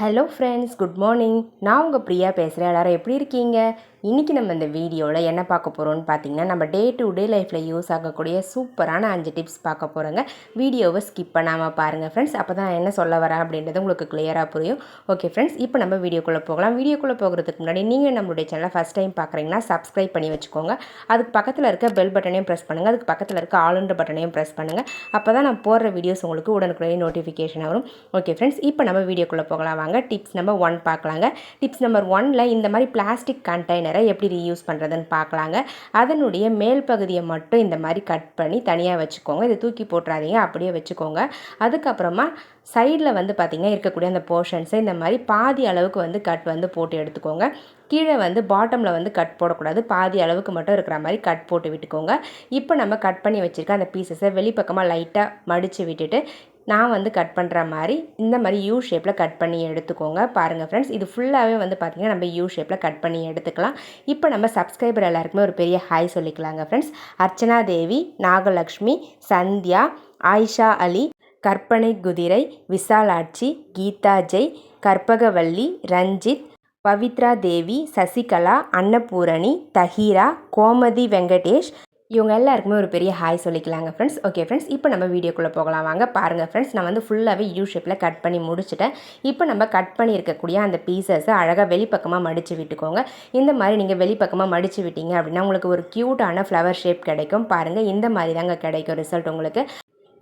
Hello friends good morning. நான் உங்கள் பிரியா பேசுகிறேன் எல்லோரும் எப்படி இருக்கீங்க? இன்றைக்கி நம்ம இந்த வீடியோவில் என்ன பார்க்க போகிறோம்னு பார்த்தீங்கன்னா நம்ம டே டு டே லைஃப்பில் யூஸ் ஆகக்கூடிய சூப்பரான அஞ்சு டிப்ஸ் பார்க்க போகிறோங்க வீடியோவை ஸ்கிப் பண்ணாமல் பாருங்கள் ஃப்ரெண்ட்ஸ் அப்போ தான் என்ன சொல்ல வரேன் அப்படின்றது உங்களுக்கு கிளியராக புரியும். ஓகே ஃப்ரெண்ட்ஸ் இப்போ நம்ம வீடியோக்குள்ளே போகலாம். வீடியோக்குள்ளே போகிறதுக்கு முன்னாடி நீங்கள் நம்மளுடைய சேனலை ஃபஸ்ட் டைம் பார்க்குறீங்கன்னா சப்ஸ்கிரைப் பண்ணி வச்சுக்கோங்க. அதுக்கு பக்கத்தில் இருக்க பெல் பட்டனையும் ப்ரெஸ் பண்ணுங்கள் அதுக்கு பக்கத்தில் இருக்க ஆளுன்ற பட்டனையும் ப்ரெஸ் பண்ணுங்கள் அப்போ தான் நான் போடுற வீடியோஸ் உங்களுக்கு உடனுக்குள்ளேயே நோட்டிஃபிகேஷன் வரும். ஓகே ஃப்ரெண்ட்ஸ் இப்போ நம்ம வீடியோக்குள்ளே போகலாம். வாங்க டிப்ஸ் நம்பர் ஒன் பார்க்கலாங்க. டிப்ஸ் நம்பர் ஒனில் இந்த மாதிரி பிளாஸ்டிக் கண்டெய்னர் எப்படி ரீயூஸ் பண்ணுறதுன்னு பார்க்கலாங்க. அதனுடைய மேல் பகுதியை மட்டும் இந்த மாதிரி கட் பண்ணி தனியாக வச்சுக்கோங்க. இதை தூக்கி போட்டுறாதீங்க அப்படியே வச்சுக்கோங்க. அதுக்கப்புறமா சைடில் வந்து பார்த்திங்கன்னா இருக்கக்கூடிய அந்த போர்ஷன்ஸை இந்த மாதிரி பாதி அளவுக்கு வந்து கட் வந்து போட்டு எடுத்துக்கோங்க. கீழே வந்து பாட்டமில் வந்து கட் போடக்கூடாது. பாதி அளவுக்கு மட்டும் இருக்கிற மாதிரி கட் போட்டு விட்டுக்கோங்க. இப்போ நம்ம கட் பண்ணி வச்சுருக்க அந்த பீசஸை வெளிப்பக்கமாக லைட்டாக மடித்து விட்டுட்டு நான் வந்து கட் பண்ணுற மாதிரி இந்த மாதிரி யூ ஷேப்பில் கட் பண்ணி எடுத்துக்கோங்க. பாருங்கள் ஃப்ரெண்ட்ஸ் இது ஃபுல்லாகவே வந்து பார்த்திங்கன்னா நம்ம யூ ஷேப்பில் கட் பண்ணி எடுத்துக்கலாம். இப்போ நம்ம சப்ஸ்கிரைபர் எல்லாருக்குமே ஒரு பெரிய ஹாய் சொல்லிக்கலாங்க ஃப்ரெண்ட்ஸ் அர்ச்சனா தேவி நாகலக்ஷ்மி சந்தியா ஆயிஷா அலி கற்பனை குதிரை விசாலாட்சி கீதா ஜெய் கற்பகவல்லி ரஞ்சித் பவித்ரா தேவி சசிகலா அன்னபூரணி தஹீரா கோமதி வெங்கடேஷ் இவங்க எல்லாருக்குமே ஒரு பெரிய ஹாய் சொல்லிக்கலாங்க ஃப்ரெண்ட்ஸ் ஓகே ஃப்ரெண்ட்ஸ் இப்போ நம்ம வீடியோக்குள்ளே போகலாம். வாங்க பாருங்கள் ஃப்ரெண்ட்ஸ் நான் வந்து ஃபுல்லாகவே யூ ஷேப்பில் கட் பண்ணி முடிச்சுட்டேன். இப்போ நம்ம கட் பண்ணி இருக்கக்கூடிய அந்த பீசஸை அழகாக வெளிப்பக்கமாக மடித்து விட்டுக்கோங்க. இந்த மாதிரி நீங்கள் வெளிப்பக்கமாக மடித்து விட்டீங்க அப்படின்னா உங்களுக்கு ஒரு க்யூட்டான ஃப்ளவர் ஷேப் கிடைக்கும். பாருங்கள் இந்த மாதிரி தாங்க கிடைக்கும் ரிசல்ட் உங்களுக்கு.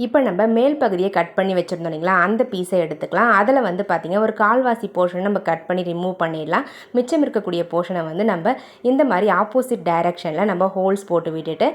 இப்போ நம்ம மேல் பகுதியை கட் பண்ணி வச்சுருந்தோம் இல்லைங்களா? அந்த பீஸை எடுத்துக்கலாம். அதில் வந்து பார்த்திங்கன்னா ஒரு கால்வாசி போர்ஷனை நம்ம கட் பண்ணி ரிமூவ் பண்ணிடலாம். மிச்சம் இருக்கக்கூடிய போர்ஷனை வந்து நம்ம இந்த மாதிரி ஆப்போசிட் டைரெக்ஷனில் நம்ம ஹோல்ஸ் போட்டு விட்டுட்டு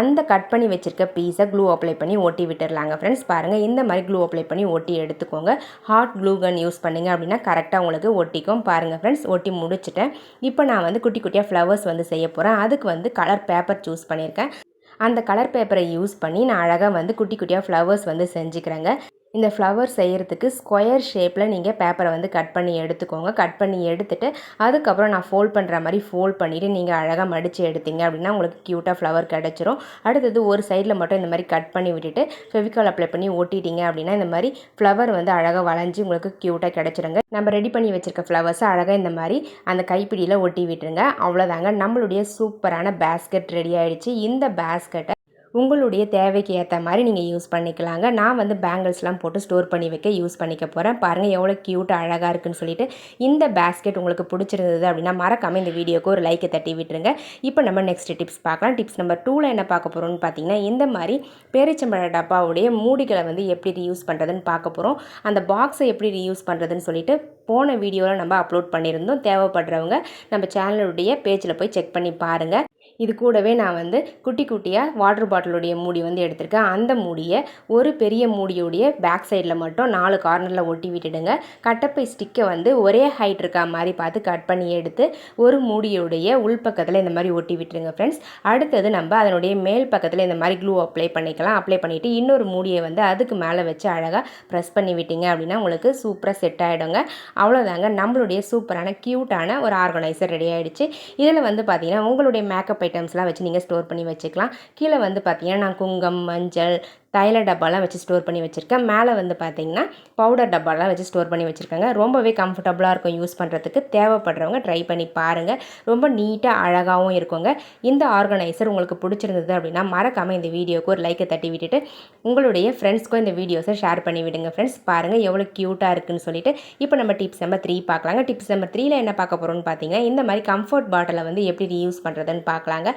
அந்த கட் பண்ணி வச்சுருக்க பீஸை க்ளூ அப்ளை பண்ணி ஒட்டி விட்டுடலாங்க ஃப்ரெண்ட்ஸ் பாருங்கள் இந்த மாதிரி க்ளூ அப்ளை பண்ணி ஒட்டி எடுத்துக்கோங்க. ஹாட் க்ளூ கன் யூஸ் பண்ணிங்க அப்படின்னா கரெக்டாக உங்களுக்கு ஒட்டிக்கும். பாருங்கள் ஃப்ரெண்ட்ஸ் ஒட்டி முடிச்சுட்டேன். இப்போ நான் வந்து குட்டி குட்டியாக ஃப்ளவர்ஸ் வந்து செய்ய போகிறேன் அதுக்கு வந்து கலர் பேப்பர் சூஸ் பண்ணியிருக்கேன். அந்த கலர் பேப்பரை யூஸ் பண்ணி நான் அழகாக வந்து குட்டி குட்டியாக ஃப்ளவர்ஸ் வந்து செஞ்சுக்கிறேங்க. இந்த ஃப்ளவர் செய்கிறதுக்கு ஸ்கொயர் ஷேப்பில் நீங்கள் பேப்பரை வந்து கட் பண்ணி எடுத்துக்கோங்க. கட் பண்ணி எடுத்துகிட்டு அதுக்கப்புறம் நான் ஃபோல்ட் பண்ணுற மாதிரி ஃபோல்ட் பண்ணிவிட்டு நீங்கள் அழகாக மடித்து எடுத்தீங்க அப்படின்னா உங்களுக்கு க்யூட்டாக ஃப்ளவர் கிடச்சிரும். அடுத்தது ஒரு சைடில் மட்டும் இந்த மாதிரி கட் பண்ணி விட்டுட்டு ஃபெவிகால் அப்ளை பண்ணி ஒட்டிட்டீங்க அப்படின்னா இந்த மாதிரி ஃப்ளவர் வந்து அழகாக வளைஞ்சி உங்களுக்கு க்யூட்டாக கிடச்சிருங்க. நம்ம ரெடி பண்ணி வச்சுருக்க ஃப்ளவர்ஸை அழகாக இந்த மாதிரி அந்த கைப்பிடியில் ஒட்டி விட்டுருங்க. அவ்வளோதாங்க நம்மளுடைய சூப்பரான பேஸ்கெட் ரெடி ஆகிடுச்சு இந்த பேஸ்கெட்டை உங்களுடைய தேவைக்கு ஏற்ற மாதிரி நீங்கள் யூஸ் பண்ணிக்கலாங்க. நான் வந்து பேங்கிள்ஸ்லாம் போட்டு ஸ்டோர் பண்ணி வைக்க யூஸ் பண்ணிக்க போகிறேன் பாருங்கள் எவ்வளோ க்யூட்டாக அழகாக இருக்குன்னு சொல்லிட்டு இந்த பேஸ்கெட் உங்களுக்கு பிடிச்சிருந்தது அப்படின்னா மறக்காமல் இந்த வீடியோக்கு ஒரு லைக்கை தட்டி விட்டுருங்க. இப்போ நம்ம நெக்ஸ்ட் டிப்ஸ் பார்க்கலாம். டிப்ஸ் நம்பர் டூவில் என்ன பார்க்க போகிறோம்னு பார்த்தீங்கன்னா இந்த மாதிரி பேரிச்சம்பழ டப்பாவுடைய மூடிகளை வந்து எப்படி ரீயூஸ் பண்ணுறதுன்னு பார்க்க போகிறோம் அந்த பாக்ஸை எப்படி ரீயூஸ் பண்ணுறதுன்னு சொல்லிட்டு போன வீடியோவில் நம்ம அப்லோட் பண்ணியிருந்தோம். தேவைப்படுறவங்க நம்ம சேனலுடைய பேஜில் போய் செக் பண்ணி பாருங்கள் இது கூடவே நான் வந்து குட்டி குட்டியாக வாட்டர் பாட்டிலுடைய மூடி வந்து எடுத்திருக்கேன். அந்த மூடியை ஒரு பெரிய மூடியுடைய பேக் சைடில் மட்டும் நாலு கார்னரில் ஒட்டி விட்டுடுங்க. கட்டப்பை ஸ்டிக்கை வந்து ஒரே ஹைட் இருக்கா மாதிரி பார்த்து கட் பண்ணி எடுத்து ஒரு மூடியுடைய உள்பக்கத்தில் இந்த மாதிரி ஒட்டி விட்டுருங்க ஃப்ரெண்ட்ஸ் அடுத்தது நம்ம அதனுடைய மேல் பக்கத்தில் இந்த மாதிரி க்ளூ அப்ளை பண்ணிக்கலாம். அப்ளை பண்ணிவிட்டு இன்னொரு மூடியை வந்து அதுக்கு மேலே வச்சு அழகாக ப்ரெஸ் பண்ணி விட்டீங்க அப்படின்னா உங்களுக்கு சூப்பராக செட் ஆகிடுங்க அவ்வளோதாங்க நம்மளுடைய சூப்பரான க்யூட்டான ஒரு ஆர்கனைசர் ரெடி ஆகிடுச்சு இதில் வந்து பார்த்திங்கன்னா உங்களுடைய மேக்கப் ஐட்டம்ஸ்லாம் வச்சு நீங்கள் ஸ்டோர் பண்ணி வச்சுக்கலாம். கீழே வந்து பார்த்தீங்கன்னா நான் குங்கம் மஞ்சள் தைல டப்பாலாம் வச்சு ஸ்டோர் பண்ணி வச்சுருக்கேன். மேலே வந்து பார்த்தீங்கன்னா பவுடர் டப்பாலாம் வச்சு ஸ்டோர் பண்ணி வச்சுருக்காங்க. ரொம்பவே கம்ஃபர்டபுளாக இருக்கும் யூஸ் பண்ணுறதுக்கு தேவைப்படுறவங்க ட்ரை பண்ணி பாருங்கள் ரொம்ப நீட்டாக அழகாகவும் இருக்குங்க. இந்த ஆர்கனைசர் உங்களுக்கு பிடிச்சிருந்தது அப்படின்னா மறக்காமல் இந்த வீடியோக்கு ஒரு லைக்கை தட்டி விட்டுட்டு உங்களுடைய ஃப்ரெண்ட்ஸ்க்கும் இந்த வீடியோஸை ஷேர் பண்ணி விடுங்க ஃப்ரெண்ட்ஸ் பாருங்கள் எவ்வளோ க்யூட்டாக இருக்குன்னு சொல்லிட்டு. இப்போ நம்ம டிப்ஸ் நம்பர் த்ரீ பார்க்கலாங்க. டிப்ஸ் நம்பர் த்ரீயில் என்ன பார்க்க போகிறோம்னு பார்த்தீங்கன்னா இந்த மாதிரி கம்ஃபர்ட் பாட்டிலை வந்து எப்படி ரீயூஸ் பண்ணுறதுன்னு பார்க்கலாங்க.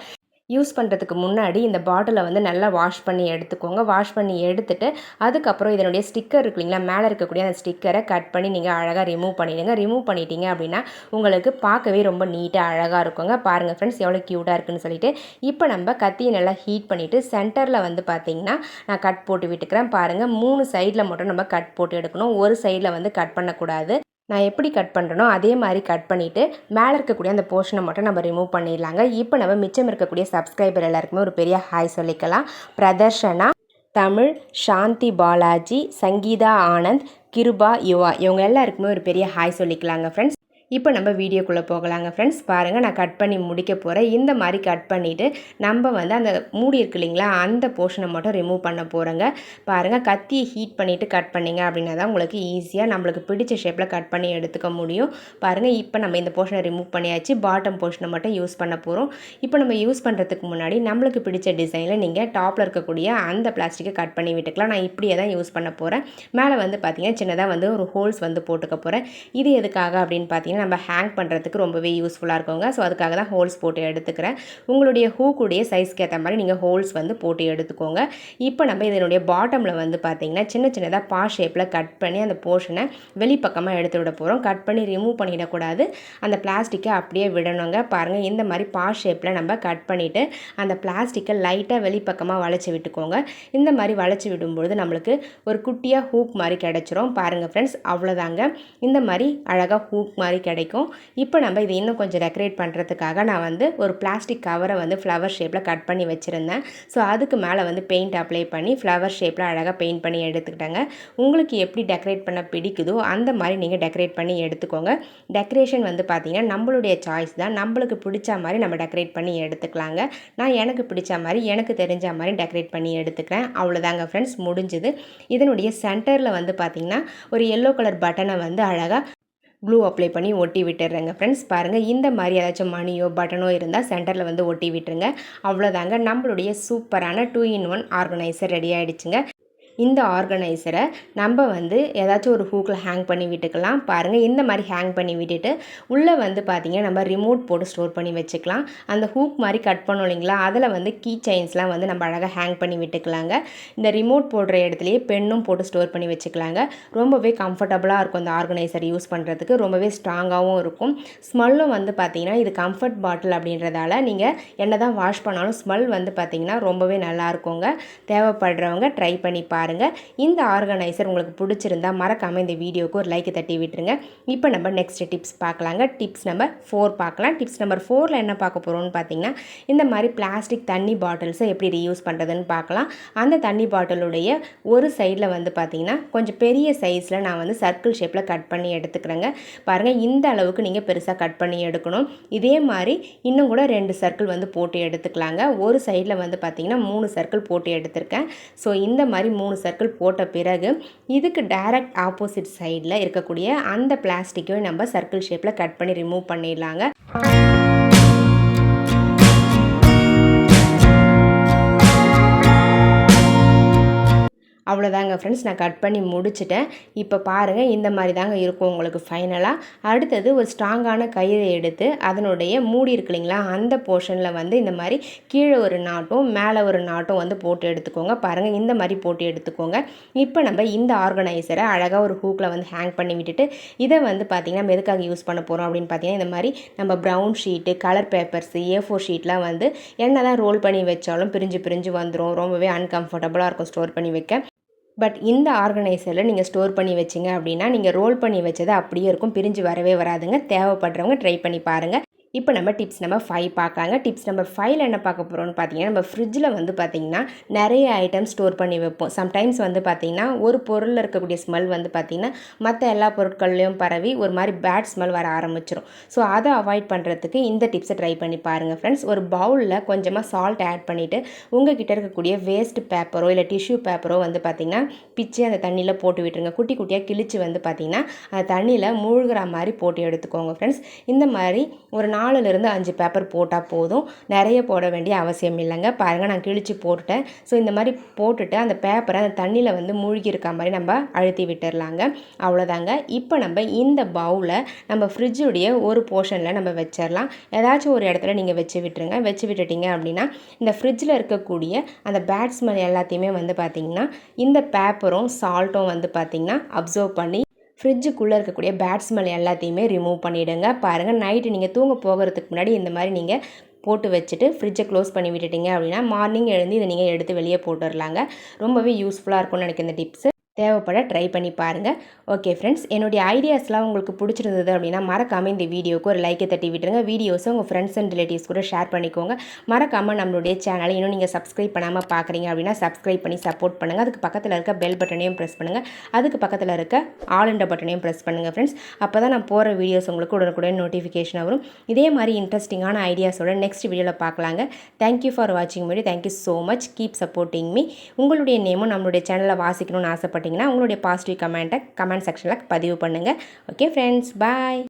யூஸ் பண்ணுறதுக்கு முன்னாடி இந்த பாட்டிலை வந்து நல்லா வாஷ் பண்ணி எடுத்துக்கோங்க. வாஷ் பண்ணி எடுத்துட்டு அதுக்கப்புறம் இதனுடைய ஸ்டிக்கர் இருக்கு இல்லைங்களா? மேலே இருக்கக்கூடிய அந்த ஸ்டிக்கரை கட் பண்ணி நீங்கள் அழகாக ரிமூவ் பண்ணிவிடுங்க ரிமூவ் பண்ணிட்டீங்க அப்படின்னா உங்களுக்கு பார்க்கவே ரொம்ப நீட்டாக அழகாக இருக்குங்க. பாருங்கள் ஃப்ரெண்ட்ஸ் எவ்வளோ க்யூட்டாக இருக்குன்னு சொல்லிட்டு. இப்போ நம்ம கத்தியை நல்லா ஹீட் பண்ணிவிட்டு சென்டரில் வந்து பார்த்திங்கன்னா நான் கட் போட்டு விட்டுக்கிறேன். பாருங்கள் மூணு சைடில் மட்டும் நம்ம கட் போட்டு எடுக்கணும். ஒரு சைடில் வந்து கட் பண்ணக்கூடாது. நான் எப்படி கட் பண்ணுறனோ அதே மாதிரி கட் பண்ணிவிட்டு மேலே இருக்கக்கூடிய அந்த போர்ஷனை மட்டும் நம்ம ரிமூவ் பண்ணிடலாங்க. இப்போ நம்ம மிச்சம் இருக்கக்கூடிய சப்ஸ்கிரைபர் எல்லாருக்குமே ஒரு பெரிய ஹாய் சொல்லிக்கலாம். பிரதர்ஷனா தமிழ் சாந்தி பாலாஜி சங்கீதா ஆனந்த் கிருபா யுவா. இவங்க எல்லாருக்குமே ஒரு பெரிய ஹாய் சொல்லிக்கலாங்க ஃப்ரெண்ட்ஸ் இப்போ நம்ம வீடியோக்குள்ளே போகலாங்க ஃப்ரெண்ட்ஸ் பாருங்கள் நான் கட் பண்ணி முடிக்க போகிறேன் இந்த மாதிரி கட் பண்ணிவிட்டு நம்ம வந்து அந்த மூடி இருக்கு இல்லைங்களா அந்த போர்ஷனை மட்டும் ரிமூவ் பண்ண போகிறேங்க பாருங்கள் கத்தியை ஹீட் பண்ணிவிட்டு கட் பண்ணிங்க அப்படின்னா தான் உங்களுக்கு ஈஸியாக நம்மளுக்கு பிடிச்ச ஷேப்பில் கட் பண்ணி எடுத்துக்க முடியும். பாருங்கள் இப்போ நம்ம இந்த போர்ஷனை ரிமூவ் பண்ணியாச்சு. பாட்டம் போர்ஷனை மட்டும் யூஸ் பண்ண போகிறோம் இப்போ நம்ம யூஸ் பண்ணுறதுக்கு முன்னாடி நம்மளுக்கு பிடிச்ச டிசைனில் நீங்கள் டாப்பில் இருக்கக்கூடிய அந்த பிளாஸ்டிக்கை கட் பண்ணி விட்டுக்கலாம். நான் இப்படியே தான் யூஸ் பண்ண போகிறேன் மேலே வந்து பார்த்தீங்கன்னா சின்னதாக வந்து ஒரு ஹோல்ஸ் வந்து போட்டுக்க போகிறேன் இது எதுக்காக அப்படின்னு பார்த்தீங்கன்னா நம்ம ஹேங் பண்ணுறதுக்கு ரொம்பவே யூஸ்ஃபுல்லாக இருக்குங்க. ஸோ அதுக்காக தான் ஹோல்ஸ் போட்டு எடுத்துக்கிறேன். உங்களுடைய ஹூக்குடைய சைஸ்க்கு ஏற்ற மாதிரி நீங்கள் ஹோல்ஸ் வந்து போட்டு எடுத்துக்கோங்க. இப்போ நம்ம இதனுடைய பாட்டமில் வந்து பார்த்திங்கன்னா சின்ன சின்னதாக பா ஷேப்பில் கட் பண்ணி அந்த போர்ஷனை வெளிப்பக்கமாக எடுத்து விட போகிறோம் கட் பண்ணி ரிமூவ் பண்ணிடக்கூடாது அந்த பிளாஸ்டிக்கை அப்படியே விடணுங்க. பாருங்கள் இந்த மாதிரி பா ஷேப்பில் நம்ம கட் பண்ணிவிட்டு அந்த பிளாஸ்டிக்கை லைட்டாக வெளிப்பக்கமாக வளைச்சி விட்டுக்கோங்க. இந்த மாதிரி வளைச்சி விடும்பொழுது நம்மளுக்கு ஒரு குட்டியாக ஹூக் மாதிரி கிடச்சிரும். பாருங்கள் ஃப்ரெண்ட்ஸ் அவ்வளோதாங்க இந்த மாதிரி அழகாக ஹூக் மாதிரி கிடைக்கும். இப்போ நம்ம இதை இன்னும் கொஞ்சம் டெக்கரேட் பண்ணுறதுக்காக நான் வந்து ஒரு பிளாஸ்டிக் கவரை வந்து ஃப்ளவர் ஷேப்பில் கட் பண்ணி வச்சுருந்தேன். ஸோ அதுக்கு மேலே வந்து பெயிண்ட் அப்ளை பண்ணி ஃப்ளவர் ஷேப்பில் அழகாக பெயிண்ட் பண்ணி எடுத்துக்கிட்டேங்க. உங்களுக்கு எப்படி டெக்கரேட் பண்ண பிடிக்குதோ அந்த மாதிரி நீங்கள் டெக்கரேட் பண்ணி எடுத்துக்கோங்க. டெக்கரேஷன் வந்து பார்த்திங்கன்னா நம்மளுடைய சாய்ஸ் தான். நம்மளுக்கு பிடிச்ச மாதிரி நம்ம டெக்கரேட் பண்ணி எடுத்துக்கலாங்க. நான் எனக்கு பிடிச்ச மாதிரி எனக்கு தெரிஞ்ச மாதிரி டெக்கரேட் பண்ணி எடுத்துக்கிறேன். அவ்வளோதாங்க ஃப்ரெண்ட்ஸ் முடிஞ்சுது. இதனுடைய சென்டரில் வந்து பார்த்திங்கன்னா ஒரு எல்லோ கலர் பட்டனை வந்து அழகாக க்ளூ அப்ளை பண்ணி ஒட்டி விட்டுடுறேங்க ஃப்ரெண்ட்ஸ் பாருங்கள் இந்த மாதிரி ஏதாச்சும் மணியோ பட்டனோ இருந்தால் சென்டரில் வந்து ஒட்டி விட்டுருங்க. அவ்வளோதாங்க நம்மளுடைய சூப்பரான two in one organiser ready ஆகிடுச்சுங்க இந்த ஆர்கனைசரை நம்ம வந்து ஏதாச்சும் ஒரு ஹூக்கில் ஹேங் பண்ணி விட்டுக்கலாம். பாருங்கள் இந்த மாதிரி ஹேங் பண்ணி விட்டுட்டு உள்ளே வந்து பார்த்திங்கன்னா நம்ம ரிமோட் போட்டு ஸ்டோர் பண்ணி வச்சுக்கலாம். அந்த ஹூக் மாதிரி கட் பண்ணோம் இல்லைங்களா? அதில் வந்து கீ செயின்ஸ்லாம் வந்து நம்ம அழகாக ஹேங் பண்ணி விட்டுக்கலாங்க. இந்த ரிமோட் போடுற இடத்துலையே பெண்ணும் போட்டு ஸ்டோர் பண்ணி வச்சுக்கலாங்க. ரொம்பவே கம்ஃபர்டபுளாக இருக்கும் இந்த ஆர்கனைசர் யூஸ் பண்ணுறதுக்கு ரொம்பவே ஸ்ட்ராங்காகவும் இருக்கும். ஸ்மெல்லும் வந்து பார்த்திங்கன்னா இது கம்ஃபர்ட் பாட்டில் அப்படின்றதால நீங்கள் என்ன தான் வாஷ் பண்ணாலும் ஸ்மெல் வந்து பார்த்திங்கன்னா ரொம்பவே நல்லா இருக்குங்க. தேவைப்படுறவங்க ட்ரை பண்ணி பாருங்கள் பாருங்கள் இந்த ஆர்கனைசர் உங்களுக்கு பிடிச்சிருந்தா மறக்காமல் இந்த வீடியோவுக்கு ஒரு லைக் தட்டி விட்டுருங்க. இப்போ நம்ம நெக்ஸ்ட் டிப்ஸ் பார்க்கலாங்க. டிப்ஸ் நம்பர் ஃபோர் பார்க்கலாம். டிப்ஸ் நம்பர் ஃபோரில் என்ன பார்க்க போகிறோம்னு பார்த்தீங்கன்னா இந்த மாதிரி பிளாஸ்டிக் தண்ணி பாட்டில்ஸை எப்படி ரீயூஸ் பண்ணுறதுன்னு பார்க்கலாம். அந்த தண்ணி பாட்டிலுடைய ஒரு சைடில் வந்து பார்த்திங்கன்னா கொஞ்சம் பெரிய சைஸில் நான் வந்து சர்க்கிள் ஷேப்பில் கட் பண்ணி எடுத்துக்கிறேங்க. பாருங்கள் இந்த அளவுக்கு நீங்கள் பெருசாக கட் பண்ணி எடுக்கணும். இதே மாதிரி இன்னும் கூட ரெண்டு சர்க்கிள் வந்து போட்டு எடுத்துக்கலாங்க. ஒரு சைடில் வந்து பார்த்திங்கன்னா மூணு சர்க்கிள் போட்டு எடுத்திருக்கேன். ஸோ இந்த மாதிரி மூணு சர்க்கிள் போட்ட பிறகு இதுக்கு டைரக்ட் ஆப்போசிட் சைடில் இருக்கக்கூடிய அந்த பிளாஸ்டிக்கையும் நம்ம சர்க்கிள் ஷேப்பில் கட் பண்ணி ரிமூவ் பண்ணிடலாங்க. அவ்வளோதாங்க ஃப்ரெண்ட்ஸ் நான் கட் பண்ணி முடிச்சிட்டேன். இப்போ பாருங்கள் இந்த மாதிரி தாங்க இருக்கும் உங்களுக்கு ஃபைனலாக அடுத்தது ஒரு ஸ்ட்ராங்கான கயிறை எடுத்து அதனுடைய மூடி இருக்கு இல்லைங்களா அந்த போர்ஷனில் வந்து இந்த மாதிரி கீழே ஒரு நாட்டும் மேலே ஒரு நாட்டும் வந்து போட்டு எடுத்துக்கோங்க. பாருங்கள் இந்த மாதிரி போட்டு எடுத்துக்கோங்க. இப்போ நம்ம இந்த ஆர்கனைசரை அழகாக ஒரு ஹூக்கில் வந்து ஹேங் பண்ணி விட்டுட்டு இதை வந்து பார்த்திங்கன்னா நம்ம எதுக்காக யூஸ் பண்ண போகிறோம் அப்படின்னு பார்த்தீங்கன்னா இந்த மாதிரி நம்ம brown sheet colour papers A four ஷீட்லாம் வந்து என்ன தான் ரோல் பண்ணி வச்சாலும் பிரிஞ்சு பிரிஞ்சு வந்துடும் ரொம்பவே அன்கம்ஃபர்டபுளாக இருக்கும் ஸ்டோர் பண்ணி வைக்க. பட் இந்த ஆர்கனைசரில் நீங்கள் ஸ்டோர் பண்ணி வச்சிங்க அப்படின்னா நீங்கள் ரோல் பண்ணி வச்சது அப்படியே இருக்கும். பிரிஞ்சு வரவே வராதுங்க. தேவைப்படுறவங்க ட்ரை பண்ணி பாருங்கள் இப்போ நம்ம டிப்ஸ் நம்பர் ஃபைவ் பார்க்கலாங்க. டிப்ஸ் நம்பர் ஃபைவ்ல என்ன பார்க்க போகிறோம்னு பார்த்தீங்கன்னா நம்ம ஃப்ரிட்ஜில் வந்து பார்த்திங்கன்னா நிறைய ஐட்டம் ஸ்டோர் பண்ணி வைப்போம். சம்டைம்ஸ் வந்து பார்த்திங்கன்னா ஒரு பொருளில் இருக்கக்கூடிய ஸ்மெல் வந்து பார்த்திங்கன்னா மற்ற எல்லா பொருட்கள்லையும் பரவி ஒரு மாதிரி பேட் ஸ்மெல் வர ஆரம்பிச்சிடும் ஸோ அதை அவாய்ட் பண்ணுறதுக்கு இந்த டிப்ஸை ட்ரை பண்ணி பாருங்கள் ஃப்ரெண்ட்ஸ் ஒரு பவுலில் கொஞ்சமாக சால்ட் ஆட் பண்ணிவிட்டு உங்கள் கிட்டே இருக்கக்கூடிய வேஸ்ட் பேப்பரோ இல்லை டிஷ்யூ பேப்பரோ வந்து பார்த்திங்கன்னா பிச்சு அந்த தண்ணியில் போட்டு விட்டுருங்க. குட்டி குட்டியாக கிழிச்சு வந்து பார்த்திங்கன்னா அந்த தண்ணியில் மூழ்கிற மாதிரி போட்டு எடுத்துக்கோங்க ஃப்ரெண்ட்ஸ் இந்த மாதிரி ஒரு நாலுலேருந்து அஞ்சு பேப்பர் போட்டால் போதும். நிறைய போட வேண்டிய அவசியம் இல்லைங்க. பாருங்கள் நான் கிழித்து போட்டுட்டேன். ஸோ இந்த மாதிரி போட்டுட்டு அந்த பேப்பரை அந்த தண்ணியில் வந்து மூழ்கி இருக்க மாதிரி நம்ம அழுத்தி விட்டுடலாங்க அவ்வளோதாங்க. இப்போ நம்ம இந்த பவுலை நம்ம ஃப்ரிட்ஜுடைய ஒரு போர்ஷனில் நம்ம வச்சிடலாம் ஏதாச்சும் ஒரு இடத்துல நீங்கள் வச்சு விட்டுருங்க. வச்சு விட்டுட்டீங்க அப்படின்னா இந்த ஃப்ரிட்ஜில் இருக்கக்கூடிய அந்த பேட்ஸ்மென் எல்லாத்தையுமே வந்து பார்த்திங்கன்னா இந்த பேப்பரும் சால்ட்டும் வந்து பார்த்திங்கன்னா அப்சர்வ் பண்ணி ஃப்ரிட்ஜுக்குள்ளே இருக்கக்கூடிய பேட் ஸ்மெல் எல்லாத்தையுமே ரிமூவ் பண்ணிவிடுங்க பாருங்கள் நைட்டு நீங்கள் தூங்க போகிறதுக்கு முன்னாடி இந்த மாதிரி நீங்கள் போட்டு வச்சுட்டு ஃப்ரிட்ஜை க்ளோஸ் பண்ணி விட்டுட்டீங்க அப்படின்னா மார்னிங் எழுந்து இதை நீங்கள் எடுத்து வெளியே போட்டுடலாங்க ரொம்பவே யூஸ்ஃபுல்லாக இருக்கும்னு நினைக்கிறேன் இந்த டிப்ஸு தேவைப்பட ட்ரை பண்ணி பாருங்கள் ஓகே ஃப்ரெண்ட்ஸ் என்னுடைய ஐடியாஸ்லாம் உங்களுக்கு பிடிச்சிருந்தது அப்படின்னா மறக்காமல் இந்த வீடியோக்கு ஒரு லைக்கை தட்டி விட்டுருங்க. வீடியோஸை உங்கள் ஃப்ரெண்ட்ஸ் அண்ட் ரிலேட்டிவ்ஸ் கூட ஷேர் பண்ணிக்கோங்க. மறக்காமல் நம்மளுடைய சேனலை இன்னும் நீங்கள் சப்ஸ்கிரைப் பண்ணாமல் பார்க்குறீங்க அப்படின்னா சப்ஸ்கிரைப் பண்ணி சப்போர்ட் பண்ணுங்கள் அதுக்கு பக்கத்தில் இருக்க பெல் பட்டனையும் ப்ரெஸ் பண்ணுங்கள் அதுக்கு பக்கத்தில் இருக்க ஆல் இந்த பட்டனையும் ப்ரெஸ் பண்ணுங்கள் ஃப்ரெண்ட்ஸ் அப்போ தான் நான் போகிற வீடியோஸ் உங்களுக்கு உடனுக்குடன் நோட்டிஃபிகேஷன் வரும். இதே மாதிரி இன்ட்ரெஸ்டிங்கான ஐடியாஸோட நெக்ஸ்ட் வீடியோவில் பார்க்கலாங்க தேங்க்யூ ஃபார் வாட்சிங் video thank you so much keep supporting me உங்களுடைய நேமும் நம்மளுடைய சேனலை வாசிக்கணும்னு ஆசைப்பட்டேன் மாட்டிங்கன்னா உங்களுடைய பாசிட்டிவ் கமெண்ட்டை கமெண்ட் செக்ஷனில் பதிவு பண்ணுங்கள் ஓகே ஃப்ரெண்ட்ஸ் பாய்